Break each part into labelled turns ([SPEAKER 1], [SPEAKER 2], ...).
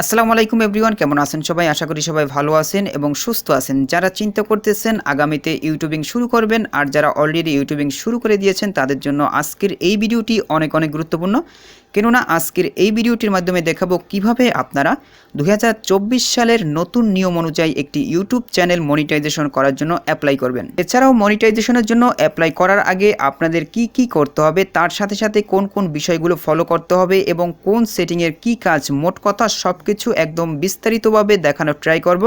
[SPEAKER 1] আসসালামু আলাইকুম এভরিওয়ান, কেমন আছেন সবাই? আশা করি সবাই ভালো আছেন এবং সুস্থ আছেন। যারা চিন্তা করতেছেন আগামীতে ইউটিউবিং শুরু করবেন আর যারা অলরেডি ইউটিউবিং শুরু করে দিয়েছেন তাদের জন্য আজকের এই ভিডিওটি অনেক অনেক গুরুত্বপূর্ণ। কেননা আজকের এই ভিডিওটির মাধ্যমে দেখাবো কীভাবে আপনারা দু হাজার চব্বিশ সালের নতুন নিয়ম অনুযায়ী একটি ইউটিউব চ্যানেল মনিটাইজেশন করার জন্য অ্যাপ্লাই করবেন। এছাড়াও মনিটাইজেশনের জন্য অ্যাপ্লাই করার আগে আপনাদের কি কি করতে হবে, তার সাথে সাথে কোন কোন বিষয়গুলো ফলো করতে হবে এবং কোন সেটিংয়ের কি কাজ, মোট কথা সব কিছু একদম বিস্তারিতভাবে দেখানোর ট্রাই করব।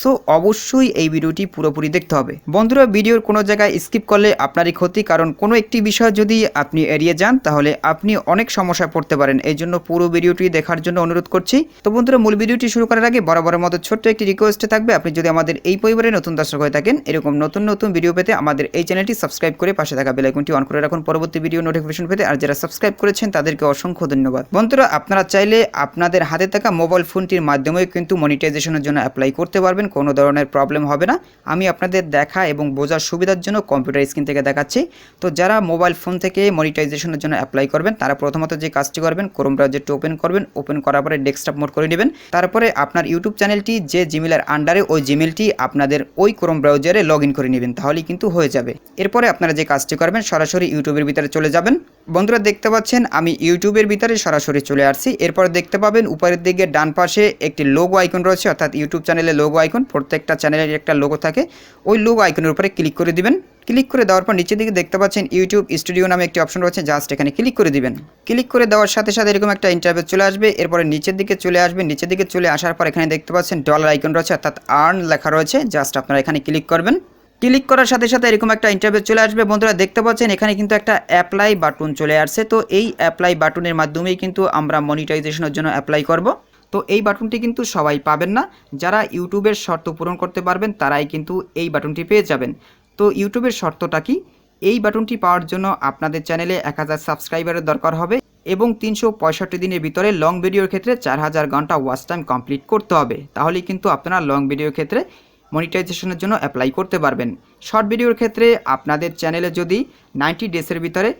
[SPEAKER 1] সো অবশ্যই এই ভিডিওটি পুরোপুরি দেখতে হবে। বন্ধুরা, ভিডিওর কোনো জায়গায় স্কিপ করলে আপনারই ক্ষতি, কারণ কোনো একটি বিষয় যদি আপনি এড়িয়ে যান, তাহলে আপনি অনেক সমস্যায় পড়তে পারেন। এই জন্য পুরো ভিডিওটি দেখার জন্য অনুরোধ করছি। তো বন্ধুরা, মূল ভিডিওটি শুরু করার আগে বরাবরের মতো ছোট্ট একটি রিকোয়েস্টে থাকবে। আপনি যদি আমাদের এই পরিবারে নতুন দর্শক হয়ে থাকেন, এরকম নতুন নতুন ভিডিও পেতে আমাদের এই চ্যানেলটি সাবস্ক্রাইব করে পাশে থাকা বেলাইকনটি অন করে রাখুন। পরবর্তী ভিডিও নোটিফিকেশন পেতে আর যারা সাবস্ক্রাইব করেছেন, তাদেরকে অসংখ্য ধন্যবাদ। বন্ধুরা, আপনারা চাইলে আপনাদের হাতে থাকা মোবাইল ফোনটির মাধ্যমেও কিন্তু মনিটাইজেশনের জন্য অ্যাপ্লাই করতে পারবেন। কোনো ধরনের প্রবলেম হবে না। আমি আপনাদের দেখা এবং বোঝার সুবিধার জন্য কম্পিউটার স্ক্রিন থেকে দেখাচ্ছি। তো যারা মোবাইল ফোন থেকে মনিটাইজেশনের জন্য অ্যাপ্লাই করবেন, তারা প্রথমত যে কাজটি করবেন ক্রোম ব্রাউজারটি ওপেন করবেন ওপেন করার পরে ডেস্কটপ মোড করে নেবেন। তারপরে আপনার ইউটিউব চ্যানেলটি যে জিমেলের আন্ডারে ওই জিমেলটি আপনাদের ওই ক্রোম ব্রাউজারে লগ করে নেবেন, তাহলেই কিন্তু হয়ে যাবে। এরপরে আপনারা যে কাজটি করবেন, সরাসরি ইউটিউবের ভিতরে চলে যাবেন। বন্ধুরা, দেখতে পাচ্ছেন, আমি ইউটিউবের ভিতরে সরাসরি চলে আসছি। এরপর দেখতে পাবেন, উপরের দিকে ডান পাশে একটি লোগো আইকন রয়েছে, অর্থাৎ ইউটিউব চ্যানেলের লোগো আইকন প্রত্যেকটা চ্যানেলের একটা লোগো থাকে। ওই লোগো আইকনের উপরে ক্লিক করে দিবেন। ক্লিক করে দেওয়ার পর নিচের দিকে দেখতে পাচ্ছেন ইউটিউব স্টুডিও নামে একটি অপশন রয়েছে, জাস্ট এখানে ক্লিক করে দিবেন। ক্লিক করে দেওয়ার সাথে সাথে এরকম একটা ইন্টারভিউ চলে আসবে, এরপরে নিচের দিকে চলে আসবে, নিচের দিকে চলে আসার পর এখানে দেখতে পাচ্ছেন ডলার আইকন রয়েছে, অর্থাৎ আর্ন লেখা রয়েছে, জাস্ট আপনারা এখানে ক্লিক করবেন। ক্লিক করার সাথে সাথে এরকম একটা ইন্টারভিউ চলে আসবে, বন্ধুরা দেখতে পাচ্ছেন এখানে কিন্তু একটা অ্যাপ্লাই বাটন চলে আসছে, তো এই অ্যাপ্লাই বাটনের মাধ্যমেই কিন্তু আমরা মনিটাইজেশনের জন্য অ্যাপ্লাই করব। তো এই বাটনটি কিন্তু সবাই পাবেন না, যারা ইউটিউবের শর্ত পূরণ করতে পারবেন তারাই কিন্তু এই বাটনটি পেয়ে যাবেন। তো ইউটিউবের শর্তটা কি? এই বাটনটি পাওয়ার জন্য আপনাদের চ্যানেলে এক হাজার সাবস্ক্রাইবারের দরকার হবে এবং তিনশো পঁয়ষট্টি দিনের ভিতরে লং ভিডিওর ক্ষেত্রে চার হাজার ঘণ্টা ওয়াচ টাইম কমপ্লিট করতে হবে। তাহলে কিন্তু আপনারা লং ভিডিওর ক্ষেত্রে মনিটাইজেশনের জন্য অ্যাপ্লাই করতে পারবেন। শর্ট ভিডিওর ক্ষেত্রে আপনাদের চ্যানেলে যদি নাইনটি ডেসের ভিতরে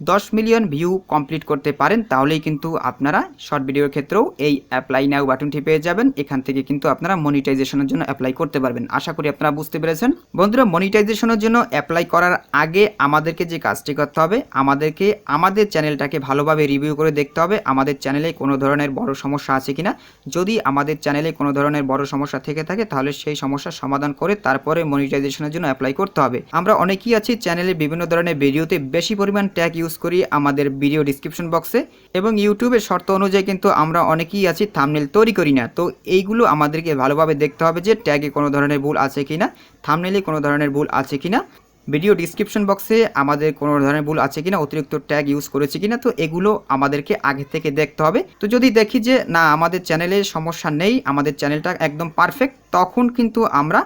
[SPEAKER 1] দশ মিলিয়ন ভিউ কমপ্লিট করতে পারেন, তাহলেই কিন্তু আপনারা শর্ট ভিডিওর ক্ষেত্রেও এই অ্যাপ্লাই নাও বাটনটি পেয়ে যাবেন। এখান থেকে কিন্তু আপনারা মনিটাইজেশনের জন্য অ্যাপ্লাই করতে পারবেন। আশা করি আপনারা বুঝতে পেরেছেন। বন্ধুরা, মনিটাইজেশনের জন্য অ্যাপ্লাই করার আগে আমাদেরকে যে কাজটি করতে হবে, আমাদেরকে আমাদের চ্যানেলটাকে ভালোভাবে রিভিউ করে দেখতে হবে, আমাদের চ্যানেলে কোনো ধরনের বড় সমস্যা আছে কিনা। যদি আমাদের চ্যানেলে কোনো ধরনের বড় সমস্যা থেকে থাকে, তাহলে সেই সমস্যার সমাধান করে তারপরে মনিটাইজেশনের জন্য অ্যাপ্লাই করতে হবে। আমরা অনেকেই আছি চ্যানেলে বিভিন্ন ধরনের ভিডিওতে বেশি পরিমাণ ট্যাগ ইউজ করি আমাদের ভিডিও ডিসক্রিপশন বক্সে এবং ইউটিউবের শর্ত অনুযায়ী কিন্তু আমরা অনেকেই আছি থামনেল তৈরি করি না। তো এইগুলো আমাদেরকে ভালোভাবে দেখতে হবে যে ট্যাগে কোনো ধরনের ভুল আছে কিনা থামনেলে কোনো ধরনের ভুল আছে কিনা ভিডিও ডিসক্রিপশন বক্সে আমাদের কোনো ধরনের ভুল আছে কিনা, অতিরিক্ত ট্যাগ ইউজ করেছি কিনা, তো এগুলো আমাদেরকে আগে থেকে দেখতে হবে। তো যদি দেখি যে না, আমাদের চ্যানেলে সমস্যা নেই, আমাদের চ্যানেলটা একদম পারফেক্ট তখন কিন্তু আমরা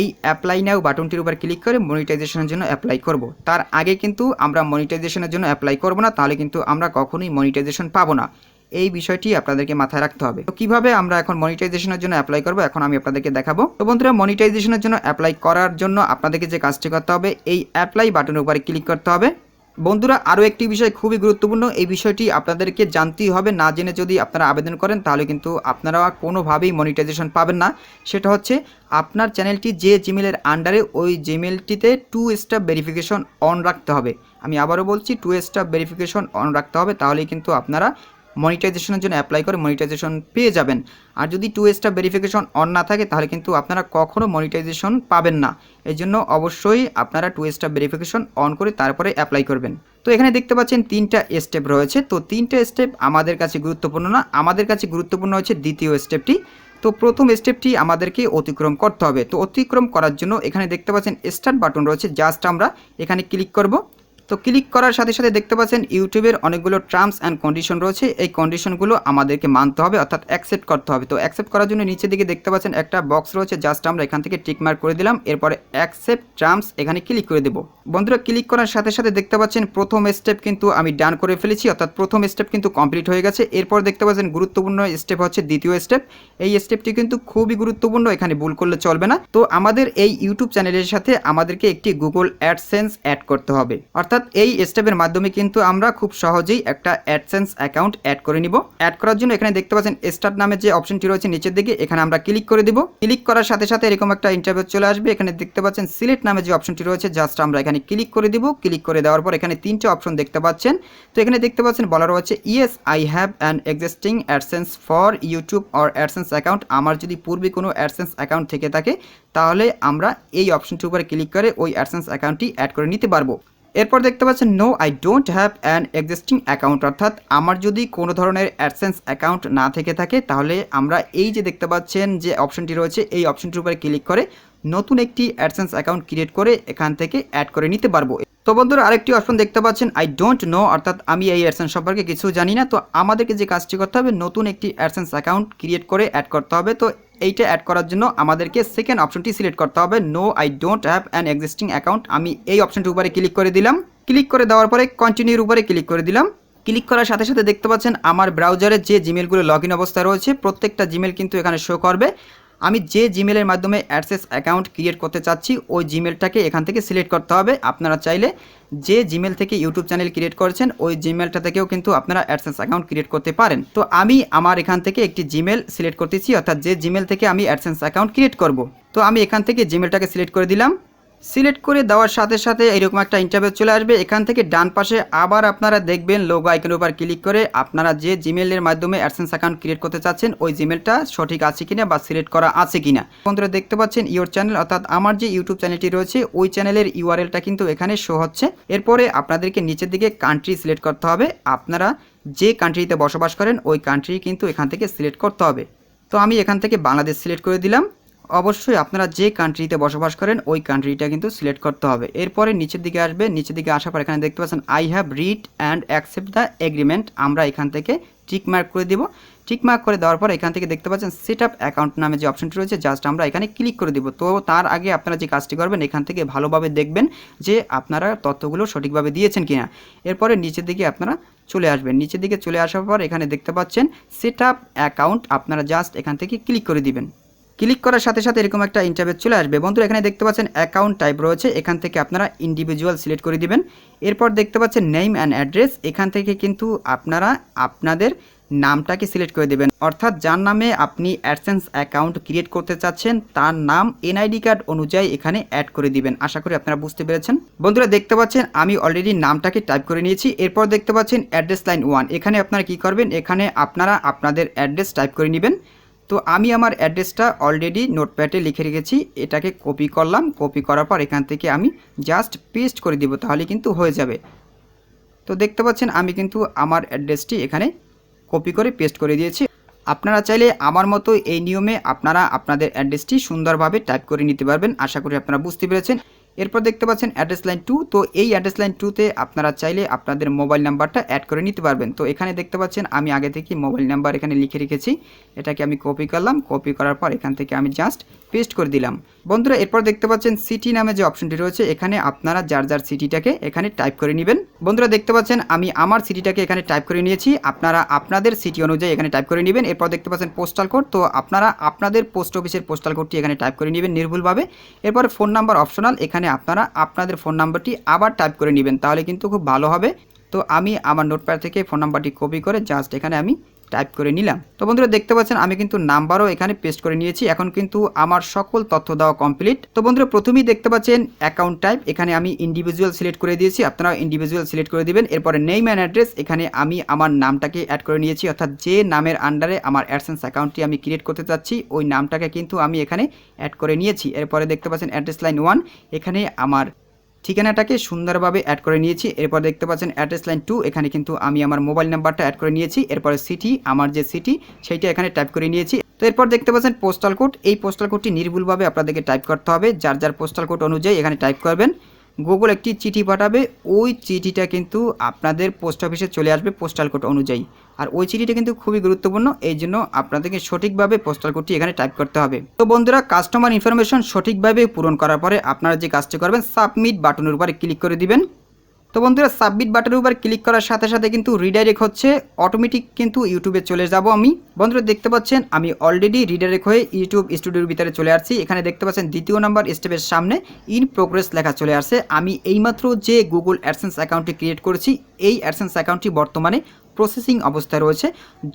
[SPEAKER 1] এই অ্যাপ্লাই নাও বাটনটির উপর ক্লিক করে মনিটাইজেশনের জন্য অ্যাপ্লাই করব। তার আগে কিন্তু আমরা মনিটাইজেশনের জন্য অ্যাপ্লাই করব না, তাহলে কিন্তু আমরা কখনোই মনিটাইজেশন পাবো না। এই বিষয়টি আপনাদেরকে মাথায় রাখতে হবে। তো কীভাবে আমরা এখন মনিটাইজেশনের জন্য অ্যাপ্লাই করব, এখন আমি আপনাদেরকে দেখাবো। তো বন্ধুরা মনিটাইজেশনের জন্য অ্যাপ্লাই করার জন্য আপনাদেরকে যে কাজটি করতে হবে, এই অ্যাপ্লাই বাটনের উপরে ক্লিক করতে হবে। বন্ধুরা, আরও একটি বিষয় খুবই গুরুত্বপূর্ণ। এই বিষয়টি আপনাদেরকে জানতেই হবে। না জেনে যদি আপনারা আবেদন করেন, তাহলে কিন্তু আপনারা কোনোভাবেই মনিটাইজেশন পাবেন না। সেটা হচ্ছে, আপনার চ্যানেলটি যে জিমেলের আন্ডারে ওই জিমেলটিতে টু স্টেপ ভেরিফিকেশন অন রাখতে হবে। আমি আবারও বলছি টু স্টেপ ভেরিফিকেশন অন রাখতে হবে। তাহলেই কিন্তু আপনারা মনিটাইজেশনের জন্য অ্যাপ্লাই করে মনিটাইজেশন পেয়ে যাবেন। আর যদি টু স্টার ভেরিফিকেশন অন না থাকে, তাহলে কিন্তু আপনারা কখনও মনিটাইজেশন পাবেন না। এই জন্য অবশ্যই আপনারা টু স্টার ভেরিফিকেশন অন করে তারপরে অ্যাপ্লাই করবেন। তো এখানে দেখতে পাচ্ছেন তিনটা স্টেপ রয়েছে। তো তিনটা স্টেপ আমাদের কাছে গুরুত্বপূর্ণ না, আমাদের কাছে গুরুত্বপূর্ণ হচ্ছে দ্বিতীয় স্টেপটি তো প্রথম স্টেপটি আমাদেরকে অতিক্রম করতে হবে। তো অতিক্রম করার জন্য এখানে দেখতে পাচ্ছেন স্টার্ট বাটন রয়েছে। জাস্ট আমরা এখানে ক্লিক করব। তো ক্লিক করার সাথে সাথে দেখতে পাচ্ছেন ইউটিউবের অনেকগুলো টার্মস অ্যান্ড কন্ডিশন রয়েছে। এই কন্ডিশনগুলো আমাদেরকে মানতে হবে, অর্থাৎ অ্যাকসেপ্ট করতে হবে। তো অ্যাকসেপ্ট করার জন্য নিচের দিকে দেখতে পাচ্ছেন একটা বক্স রয়েছে জাস্ট আমরা এখান থেকে টিকমার্ক করে দিলাম। এরপরে অ্যাকসেপ্ট টার্মস এখানে ক্লিক করে দেবো। বন্ধুরা ক্লিক করার সাথে সাথে দেখতে পাচ্ছেন প্রথম স্টেপ কিন্তু আমি ডান করে ফেলেছি, অর্থাৎ প্রথম স্টেপ কিন্তু কমপ্লিট হয়ে গেছে। এরপর দেখতে পাচ্ছেন গুরুত্বপূর্ণ স্টেপ হচ্ছে দ্বিতীয় স্টেপ এই স্টেপটি কিন্তু খুবই গুরুত্বপূর্ণ, এখানে ভুল করলে চলবে না। তো আমাদের এই ইউটিউব চ্যানেলের সাথে আমাদেরকে একটি গুগল অ্যাডসেন্স অ্যাড করতে হবে। অর্থাৎ অর্থাৎ এই স্টেপের মাধ্যমে কিন্তু আমরা খুব সহজেই একটা অ্যাডসেন্স অ্যাকাউন্ট অ্যাড করে নিব। অ্যাড করার জন্য এখানে দেখতে পাচ্ছেন স্টার্ট নামে যে অপশনটি রয়েছে নিচের দিকে, এখানে আমরা ক্লিক করে দিব। ক্লিক করার সাথে সাথে এরকম একটা ইন্টারভিউ চলে আসবে। এখানে দেখতে পাচ্ছেন সিলেক্ট নামে যে অপশনটি রয়েছে জাস্ট আমরা এখানে ক্লিক করে দিব। ক্লিক করে দেওয়ার পর এখানে তিনটে অপশন দেখতে পাচ্ছেন। তো এখানে দেখতে পাচ্ছেন বলা রয়েছে yes I have an existing AdSense for YouTube or AdSense account আমার যদি পূর্বে কোনো অ্যাডসেন্স অ্যাকাউন্ট থেকে থাকে, তাহলে আমরা এই অপশনটির উপরে ক্লিক করে ওই অ্যাডসেন্স অ্যাকাউন্টটি অ্যাড করে নিতে পারব। এরপর দেখতে পাচ্ছেন no I don't have an existing account অর্থাৎ আমার যদি কোনো ধরনের অ্যাডসেন্স অ্যাকাউন্ট না থেকে থাকে, তাহলে আমরা এই যে দেখতে পাচ্ছেন যে অপশনটি রয়েছে, এই অপশনটির উপরে ক্লিক করে নতুন একটি অ্যাডসেন্স অ্যাকাউন্ট ক্রিয়েট করে এখান থেকে অ্যাড করে নিতে পারব। তো বন্ধুরা, আরেকটি অপশন দেখতে পাচ্ছেন আই ডোন্ট নো অর্থাৎ আমি এই অ্যাডসেন্স সম্পর্কে কিছু জানি না। তো আমাদেরকে যে কাজটি করতে হবে, নতুন একটি অ্যাডসেন্স অ্যাকাউন্ট ক্রিয়েট করে অ্যাড করতে হবে। তো এইটা অ্যাড করার জন্য আমাদেরকে সেকেন্ড অপশনটি সিলেক্ট করতে হবে। No I don't have an existing account আমি এই অপশনটির উপরে ক্লিক করে দিলাম। ক্লিক করে দেওয়ার পরে কন্টিনিউর উপরে ক্লিক করে দিলাম। ক্লিক করার সাথে সাথে দেখতে পাচ্ছেন আমার ব্রাউজারে যে জিমেলগুলো লগ ইন অবস্থায় রয়েছে, প্রত্যেকটা জিমেল কিন্তু এখানে শো করবে। আমি যে জিমেলের মাধ্যমে অ্যাডসেস অ্যাকাউন্ট ক্রিয়েট করতে চাচ্ছি, ওই জিমেলটাকে এখান থেকে সিলেক্ট করতে হবে। আপনারা চাইলে যে জিমেল থেকে ইউটিউব চ্যানেল ক্রিয়েট করেছেন, ওই জিমেলটা থেকেও কিন্তু আপনারা অ্যাডসেন্স অ্যাকাউন্ট ক্রিয়েট করতে পারেন। তো আমি আমার এখান থেকে একটি জিমেল সিলেক্ট করতেছি, অর্থাৎ যে জিমেল থেকে আমি অ্যাডসেন্স অ্যাকাউন্ট ক্রিয়েট করব। তো আমি এখান থেকে জিমেলটাকে সিলেক্ট করে দিলাম। সিলেক্ট করে দেওয়ার সাথে সাথে এরকম একটা ইন্টারভিউ চলে আসবে। এখান থেকে ডান পাশে আবার আপনারা দেখবেন লোগো আইকনের উপর ক্লিক করে আপনারা যে জিমেলের মাধ্যমে অ্যাডসেন্স অ্যাকাউন্ট ক্রিয়েট করতে চাচ্ছেন, ওই জিমেলটা সঠিক আছে কিনা বা সিলেক্ট করা আছে কিনা। বন্ধুরা, দেখতে পাচ্ছেন ইউর চ্যানেল অর্থাৎ আমার যে ইউটিউব চ্যানেলটি রয়েছে, ওই চ্যানেলের ইউআরএলটা কিন্তু এখানে শো হচ্ছে। এরপরে আপনাদেরকে নিচের দিকে কান্ট্রি সিলেক্ট করতে হবে। আপনারা যে কান্ট্রিতে বসবাস করেন, ওই কান্ট্রি কিন্তু এখান থেকে সিলেক্ট করতে হবে। তো আমি এখান থেকে বাংলাদেশ সিলেক্ট করে দিলাম। অবশ্যই আপনারা যে কান্ট্রিতে বসবাস করেন, ওই কান্ট্রিটা কিন্তু সিলেক্ট করতে হবে। এরপরে নিচের দিকে আসবে, নিচের দিকে আসার পর এখানে দেখতে পাচ্ছেন I have read and accept the agreement আমরা এখান থেকে টিক মার্ক করে দিব। টিক মার্ক করে দেওয়ার পর এখান থেকে দেখতে পাচ্ছেন সেট আপ অ্যাকাউন্ট নামে যে অপশনটি রয়েছে জাস্ট আমরা এখানে ক্লিক করে দিব। তো তার আগে আপনারা যে কাজটি করবেন, এখান থেকে ভালোভাবে দেখবেন যে আপনারা তথ্যগুলো সঠিকভাবে দিয়েছেন কিনা। এরপরে নিচের দিকে আপনারা চলে আসবেন। নিচের দিকে চলে আসার পর এখানে দেখতে পাচ্ছেন সেট আপ অ্যাকাউন্ট আপনারা জাস্ট এখান থেকে ক্লিক করে দিবেন। ক্লিক করার সাথে সাথে এরকম একটা ইন্টারভিউ চলে আসবে। বন্ধুরা, এখানে দেখতে পাচ্ছেন অ্যাকাউন্ট টাইপ রয়েছে। এখান থেকে আপনারা ইন্ডিভিজুয়াল সিলেক্ট করে দিবেন। এরপর দেখতে পাচ্ছেন নেম অ্যান্ড অ্যাড্রেস এখান থেকে কিন্তু আপনারা আপনাদের নামটাকে সিলেক্ট করে দেবেন। অর্থাৎ যার নামে আপনি অ্যাডসেন্স অ্যাকাউন্ট ক্রিয়েট করতে চাচ্ছেন, তার নাম এনআইডি কার্ড অনুযায়ী এখানে অ্যাড করে দিবেন। আশা করি আপনারা বুঝতে পেরেছেন। বন্ধুরা, দেখতে পাচ্ছেন আমি অলরেডি নামটাকে টাইপ করে নিয়েছি। এরপর দেখতে পাচ্ছেন অ্যাড্রেস লাইন ওয়ান এখানে আপনারা কি করবেন? এখানে আপনারা আপনাদের অ্যাড্রেস টাইপ করে নেবেন। তো আমি আমার অ্যাড্রেসটা অলরেডি নোটপ্যাডে লিখে রেখেছি, এটাকে কপি করলাম কপি করার পর এখান থেকে আমি জাস্ট পেস্ট করে দিব, তাহলে কিন্তু হয়ে যাবে। তো দেখতে পাচ্ছেন, আমি কিন্তু আমার অ্যাড্রেসটি এখানে কপি করে পেস্ট করে দিয়েছি। আপনারা চাইলে আমার মতো এই নিয়মে আপনারা আপনাদের অ্যাড্রেসটি সুন্দরভাবে টাইপ করে নিতে পারবেন, আশা করি আপনারা বুঝতে পেরেছেন। এরপর দেখতে পাচ্ছেন অ্যাড্রেস লাইন টু তো এই অ্যাড্রেস লাইন টুতে আপনারা চাইলে আপনাদের মোবাইল নাম্বারটা অ্যাড করে নিতে পারবেন। তো এখানে দেখতে পাচ্ছেন আমি আগে থেকে মোবাইল নাম্বার এখানে লিখে রেখেছি। এটাকে আমি কপি করলাম কপি করার পর এখান থেকে আমি জাস্ট পেস্ট করে দিলাম। বন্ধুরা, এরপর দেখতে পাচ্ছেন সিটি নামে যে অপশনটি রয়েছে, এখানে আপনারা যার যার সিটিটাকে এখানে টাইপ করে নেবেন। বন্ধুরা, দেখতে পাচ্ছেন আমি আমার সিটিটাকে এখানে টাইপ করে নিয়েছি। আপনারা আপনাদের সিটি অনুযায়ী এখানে টাইপ করে নেবেন। এরপর দেখতে পাচ্ছেন পোস্টাল কোড তো আপনারা আপনাদের পোস্ট অফিসের পোস্টাল কোডটি এখানে টাইপ করে নেবেন নির্ভুলভাবে। এরপর ফোন নাম্বার অপশনাল এখানে আপনারা আপনাদের ফোন নাম্বারটি আবার টাইপ করে নেবেন, তাহলে কিন্তু খুব ভালো হবে। তো আমি আমার নোটপ্যাড থেকে ফোন নাম্বারটি কপি করে জাস্ট এখানে আমি টাইপ করে নিলাম। তো বন্ধুরা দেখতে পাচ্ছেন, আমি কিন্তু নাম্বারও এখানে পেস্ট করে নিয়েছি। এখন কিন্তু আমার সকল তথ্য দেওয়া কমপ্লিট তো বন্ধুরা প্রথমেই দেখতে পাচ্ছেন অ্যাকাউন্ট টাইপ এখানে আমি ইন্ডিভিজুয়াল সিলেক্ট করে দিয়েছি। আপনারা ইন্ডিভিজুয়াল সিলেক্ট করে দিবেন। এরপরে নেম অ্যান্ড অ্যাড্রেস এখানে আমি আমার নামটাকে অ্যাড করে নিয়েছি। অর্থাৎ যে নামের আন্ডারে আমার অ্যাডসেন্স অ্যাকাউন্টটি আমি ক্রিয়েট করতে চাচ্ছি, ওই নামটাকে কিন্তু আমি এখানে অ্যাড করে নিয়েছি। এরপরে দেখতে পাচ্ছেন অ্যাড্রেস লাইন ওয়ান এখানে আমার ঠিকানাটাকে সুন্দরভাবে অ্যাড করে নিয়েছি। এরপর দেখতে পাচ্ছেন অ্যাড্রেস লাইন টু এখানে কিন্তু আমি আমার মোবাইল নাম্বারটা অ্যাড করে নিয়েছি। এরপরে সিটি আমার যে সিটি সেইটা এখানে টাইপ করে নিয়েছি। তো এরপর দেখতে পাচ্ছেন পোস্টাল কোড এই পোস্টাল কোডটি নির্ভুলভাবে আপনাদেরকে টাইপ করতে হবে। যার যার পোস্টাল কোড অনুযায়ী এখানে টাইপ করবেন। গুগল একটি চিঠি পাঠাবে। ওই চিঠিটা কিন্তু আপনাদের পোস্ট অফিসে চলে আসবে পোস্টাল কোড অনুযায়ী। আর ওই চিঠিটা কিন্তু খুবই গুরুত্বপূর্ণ। এই জন্য আপনাদেরকে সঠিকভাবে পোস্টাল কোডটি এখানে টাইপ করতে হবে। তো বন্ধুরা কাস্টমার ইনফরমেশন সঠিকভাবে পূরণ করার পরে আপনারা যে কাজটি করবেন সাবমিট বাটনের উপরে ক্লিক করে দিবেন। তো বন্ধুরা সাবমিট বাটনের উপর ক্লিক করার সাথে সাথে কিন্তু রিডাইরেক্ট হচ্ছে। অটোমেটিক কিন্তু ইউটিউবে চলে যাব আমি। বন্ধুরা, দেখতে পাচ্ছেন, আমি অলরেডি রিডাইরেক্ট হয়ে ইউটিউব স্টুডিওর ভিতরে চলে আসছি। এখানে দেখতে পাচ্ছেন, দ্বিতীয় নাম্বার স্টেপের সামনে ইন প্রোগ্রেস লেখা চলে আসছে। আমি এইমাত্র যে গুগল অ্যাডসেন্স অ্যাকাউন্টটি ক্রিয়েট করেছি, এই অ্যাডসেন্স অ্যাকাউন্টটি বর্তমানে প্রসেসিং অবস্থায় রয়েছে।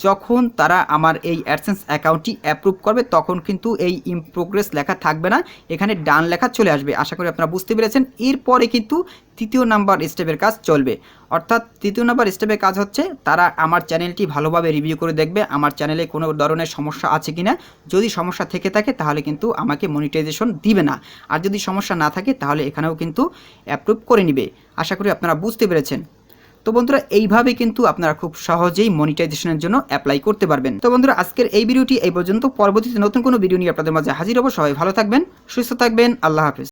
[SPEAKER 1] যখন তারা আমার এই অ্যাডসেন্স অ্যাকাউন্টটি অ্যাপ্রুভ করবে, তখন কিন্তু এই ইন প্রোগ্রেস লেখা থাকবে না। এখানে ডান লেখা চলে আসবে। আশা করি আপনারা বুঝতে পেরেছেন। এরপরে কিন্তু তৃতীয় নাম্বার স্টেপের কাজ চলবে। অর্থাৎ তৃতীয় নাম্বার স্টেপের কাজ হচ্ছে, তারা আমার চ্যানেলটি ভালোভাবে রিভিউ করে দেখবে, আমার চ্যানেলে কোনো ধরনের সমস্যা আছে কি না যদি সমস্যা থেকে থাকে, তাহলে কিন্তু আমাকে মনিটাইজেশন দিবে না। আর যদি সমস্যা না থাকে, তাহলে এখানেও কিন্তু অ্যাপ্রুভ করে নিবে। আশা করি আপনারা বুঝতে পেরেছেন। তো বন্ধুরা, এইভাবে কিন্তু আপনারা খুব সহজেই মনিটাইজেশনের জন্য অ্যাপ্লাই করতে পারবেন। তো বন্ধুরা, আজকের এই ভিডিওটি এই পর্যন্ত। পরবর্তীতে নতুন কোনো ভিডিও নিয়ে আপনাদের মাঝে হাজির হব। সবাই ভালো থাকবেন, সুস্থ থাকবেন। আল্লাহ হাফিজ।